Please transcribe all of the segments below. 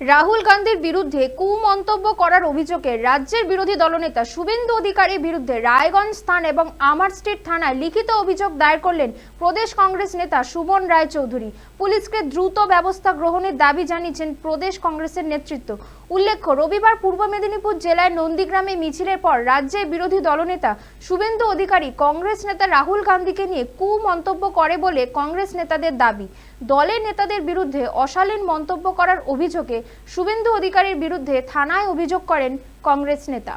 রাহুল গান্ধীর বিরুদ্ধে কুমন্তব্য করার অভিযোগে রাজ্যের বিরোধী দলনেতা শুভেন্দু অধিকারীর বিরুদ্ধে রায়গঞ্জ স্থান এবং আমার স্ট্রিট থানায় লিখিত অভিযোগ দায়ের করলেন প্রদেশ কংগ্রেস নেতা সুমন রায়চৌধুরী। পুলিশকে দ্রুত ব্যবস্থা গ্রহণের দাবি জানিয়েছেন প্রদেশ কংগ্রেসের নেতৃত্ব। উল্লেখ্য, রবিবার পূর্ব মেদিনীপুর জেলায় নন্দীগ্রামে মিছিলের পর রাজ্যের বিরোধী দলনেতা শুভেন্দু অধিকারী কংগ্রেস নেতা রাহুল গান্ধীকে নিয়ে কুমন্তব্য করে বলে কংগ্রেস নেতাদের দাবি। দলের নেতাদের বিরুদ্ধে অশালীন মন্তব্য করার অভিযোগে শুভেন্দু অধিকারীর বিরুদ্ধে থানায় অভিযোগ করেন কংগ্রেস নেতা।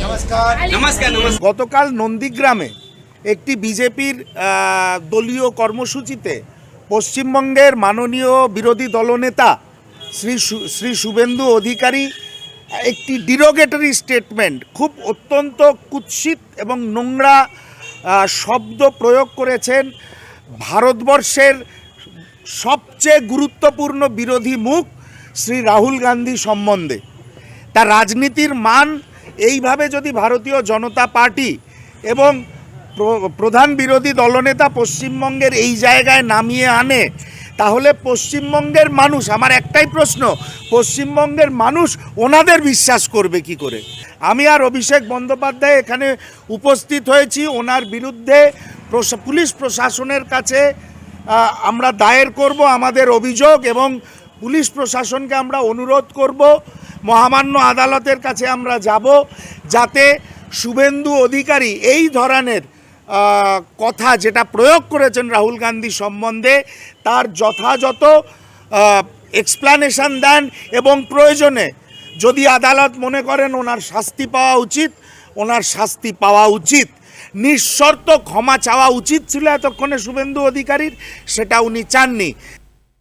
নমস্কার। নমস্কার নমস্কার। গতকাল নন্দীগ্রামে একটি বিজেপির দলীয় কর্মসূচিতে পশ্চিমবঙ্গের মাননীয় বিরোধী দলনেতা শ্রী শ্রী শুভেন্দু অধিকারী একটি ডিরোগেটরি স্টেটমেন্ট খুব অত্যন্ত কুৎসিত এবং নোংরা আহ, শব্দ প্রয়োগ করেছেন। ভারতবর্ষের সবচেয়ে গুরুত্বপূর্ণ বিরোধী মুখ শ্রী রাহুল গান্ধী সম্বন্ধে। তার রাজনীতির মান এইভাবে যদি ভারতীয় জনতা পার্টি এবং প্রধান বিরোধী দলনেতা পশ্চিমবঙ্গের এই জায়গায় নামিয়ে আনে, তাহলে পশ্চিমবঙ্গের মানুষ, আমার একটাই প্রশ্ন, পশ্চিমবঙ্গের মানুষ ওনাদের বিশ্বাস করবে কি করে? আমি আর অভিষেক বন্দ্যোপাধ্যায় এখানে উপস্থিত হয়েছি, ওনার বিরুদ্ধে পুলিশ প্রশাসনের কাছে আমরা দায়ের করব আমাদের অভিযোগ এবং পুলিশ প্রশাসনকে আমরা অনুরোধ করব, মহামান্য আদালতের কাছে আমরা যাব যাতে শুভেন্দু অধিকারী এই ধরনের কথা যেটা প্রয়োগ করেছেন রাহুল গান্ধী সম্বন্ধে তার যথাযথ এক্সপ্লানেশন দেন এবং প্রয়োজনে যদি আদালত মনে করেন ওনার শাস্তি পাওয়া উচিত, ওনার শাস্তি পাওয়া উচিত। নিঃশর্ত ক্ষমা চাওয়া উচিত ছিল এতক্ষণে শুভেন্দু অধিকারীর সেটা উনি চাননি।